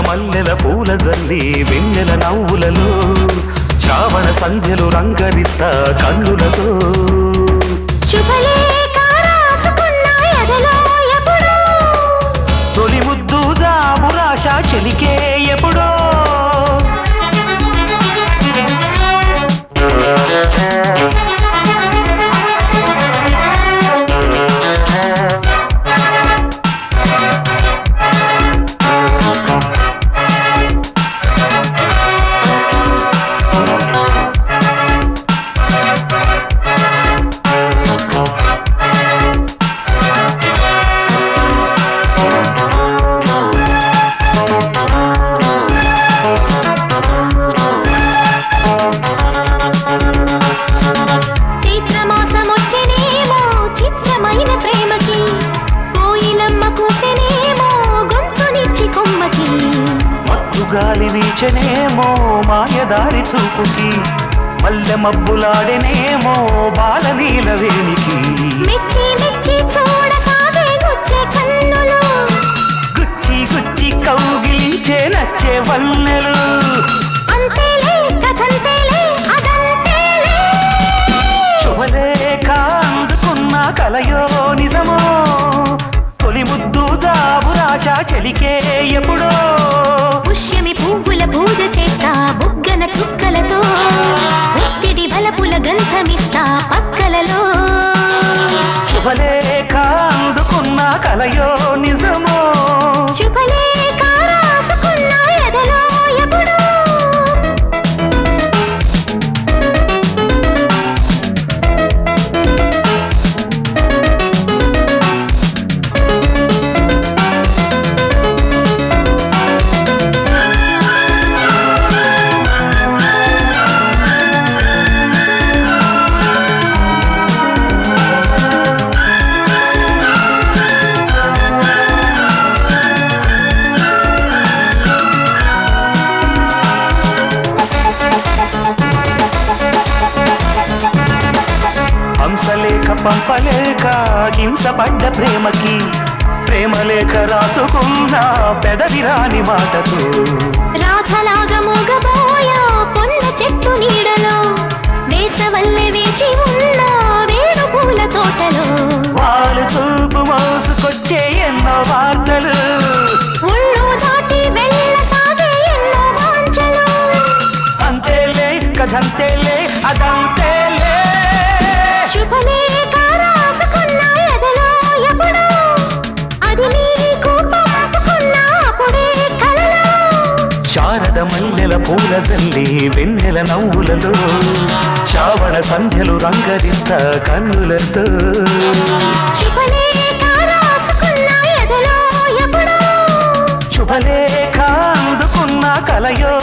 మల్లెల పూల జల్లి వెన్నెల నవ్వులలో శ్రావణ సంధ్యలు రంగరిస్తా కన్నులతో. తొలి ముద్దు జాబు రాశ చెలికే ఎప్పుడో? వీచనేమో మాయదారి చూపుకి మల్లె మబ్బులాడెనేమో బాల నీల వేణికి గుచ్చే గుచ్చి కౌగిలించే నచ్చే అదంతేలే శుభలేఖ అందుకున్న కలయో నిజమో తొలి ముద్దు జాబు రాశ చెలికే ఎప్పుడో. పంపలేక హింసపడ్డ ప్రేమకి ప్రేమలేఖ రాసుకున్న పెదవి రాని మాటతో రాధలాగా మూగబోయా పొన్న చెట్టు నీడలో వేసవల్లే వేచి ఉన్న పూల తల్లి వెన్నెల నవ్వులతో చావణ సంధ్యలు రంగరిస్త కన్నులతో. శుభలేఖ అందుకున్న కలయో